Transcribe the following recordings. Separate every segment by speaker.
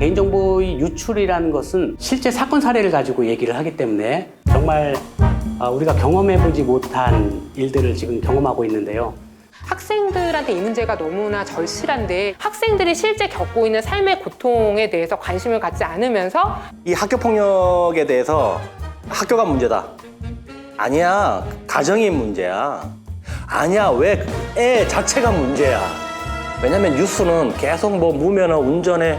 Speaker 1: 개인정보의 유출이라는 것은 실제 사건 사례를 가지고 얘기를 하기 때문에 정말 아, 우리가 경험해보지 못한 일들을 지금 경험하고 있는데요.
Speaker 2: 학생들한테 이 문제가 너무나 절실한데 학생들이 실제 겪고 있는 삶의 고통에 대해서 관심을 갖지 않으면서
Speaker 3: 이 학교 폭력에 대해서 학교가 문제다. 아니야, 가정이 문제야. 아니야, 왜 애 자체가 문제야. 왜냐면 뉴스는 계속 뭐 무면허 운전에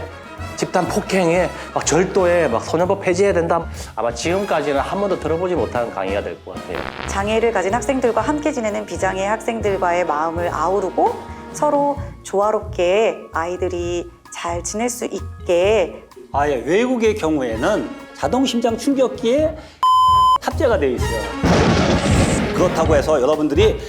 Speaker 3: 집단 폭행에 막 절도에 막 소년법 폐지해야 된다. 아마 지금까지는 한 번도 들어보지 못한 강의가 될 것 같아요.
Speaker 4: 장애를 가진 학생들과 함께 지내는 비장애 학생들과의 마음을 아우르고 서로 조화롭게 아이들이 잘 지낼 수 있게
Speaker 5: 아예 외국의 경우에는 자동 심장 충격기에 탑재가 되어 있어요. 그렇다고 해서 여러분들이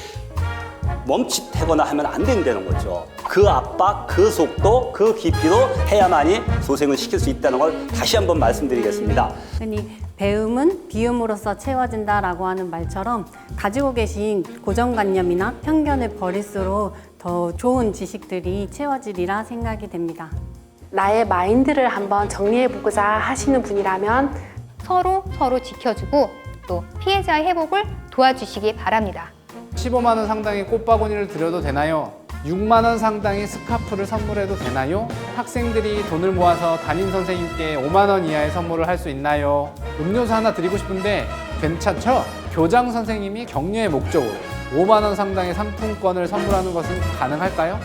Speaker 5: 멈칫하거나 하면 안 된다는 거죠. 그 압박, 그 속도, 그 깊이로 해야만이 소생을 시킬 수 있다는 걸 다시 한번 말씀드리겠습니다.
Speaker 6: 흔히 배움은 비움으로써 채워진다라고 하는 말처럼 가지고 계신 고정관념이나 편견을 버릴수록 더 좋은 지식들이 채워지리라 생각이 됩니다.
Speaker 7: 나의 마인드를 한번 정리해보고자 하시는 분이라면
Speaker 8: 서로 서로 지켜주고 또 피해자의 회복을 도와주시기 바랍니다.
Speaker 9: 15만 원 상당의 꽃바구니를 드려도 되나요? 6만 원 상당의 스카프를 선물해도 되나요? 학생들이 돈을 모아서 담임 선생님께 5만 원 이하의 선물을 할 수 있나요? 음료수 하나 드리고 싶은데 괜찮죠? 교장 선생님이 격려의 목적으로 5만 원 상당의 상품권을 선물하는 것은 가능할까요?